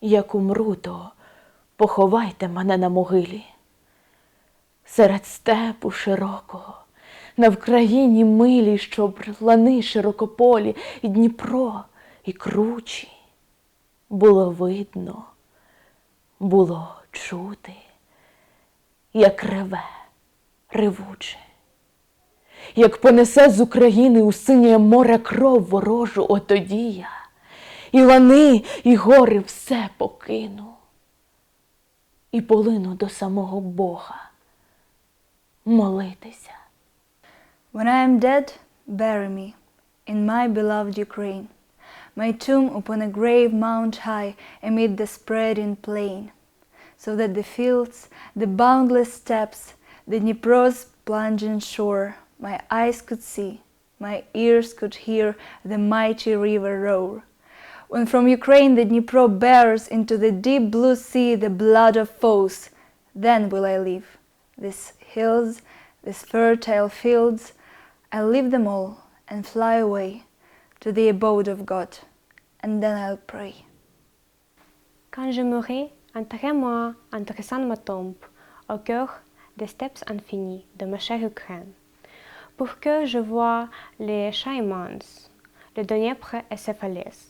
Як умру, то поховайте мене на могилі. Серед степу широкого, на Вкраїні милі, щоб лани широкополі, і Дніпро, і кручі. Було видно, було чути, як реве, ревуче, як понесе з України у синє море кров ворожу, отоді я, і лани, і гори все покину, і полину до самого Бога молитися. When I am dead, bury me in my beloved Ukraine, my tomb upon a grave mount high amid the spreading plain, so that the fields, the boundless steppes, the Dnipro's plunging shore, my eyes could see, my ears could hear the mighty river roar. When from Ukraine the Dnipro bears into the deep blue sea the blood of foes, then will I leave these hills, these fertile fields, I'll leave them all and fly away to the abode of God, and then I'll pray. Quand je mourrai, enterrez-moi entre sans ma tombe, au cœur des steppes infinies de ma chère Ukraine, pour que je voie les immenses, le Dniepr et ses falaises,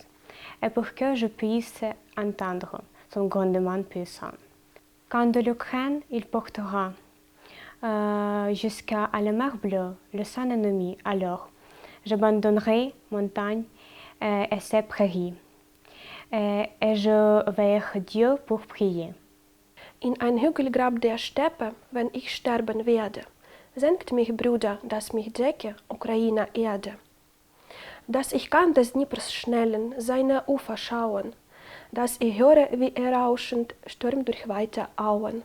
et pour que je puisse entendre son grondement puissant. Quand de l'Ukraine il portera euh, jusqu'à la mer bleue le sang ennemi, alors j'abandonnerai montagne euh, et ses prairies. Äh, et je vers Dieu pour prier. In ein Hügelgrab der Steppe, wenn ich sterben werde, senkt mich, Brüder, dass mich decke, Ukraine Erde. Dass ich kann des Dnipers schnellen, seine Ufer schauen, dass ich höre, wie er rauschend stürmt durch weite Auen.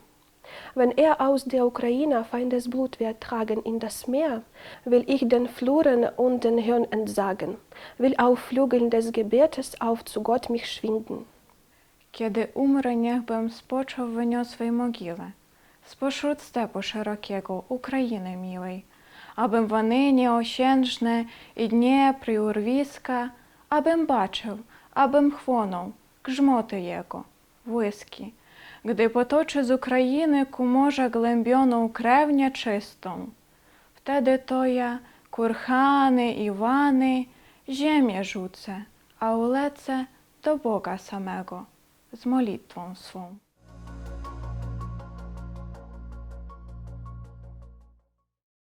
Wenn er aus der Ukraine Feindes Blut wird tragen in das Meer, will ich den Fluren und den Hirn entsagen, will auf Flügeln des Gebetes auf zu Gott mich schwingen. Kiedy umrę, niech bym spoczął wyniosłej mogile, spośród stepu szerokiego Ukrainy miłej, abym вони nieosiężne i Dniepr i abym baczył, abym chłonął grzmoty jego, błyski, gdy potoczy z Ukrainy ku morza głębioną krew nieczystą. Wtedy to ja kurhany i wany ziemię rzucę, a ulecę do Boga samego z molitwą swą.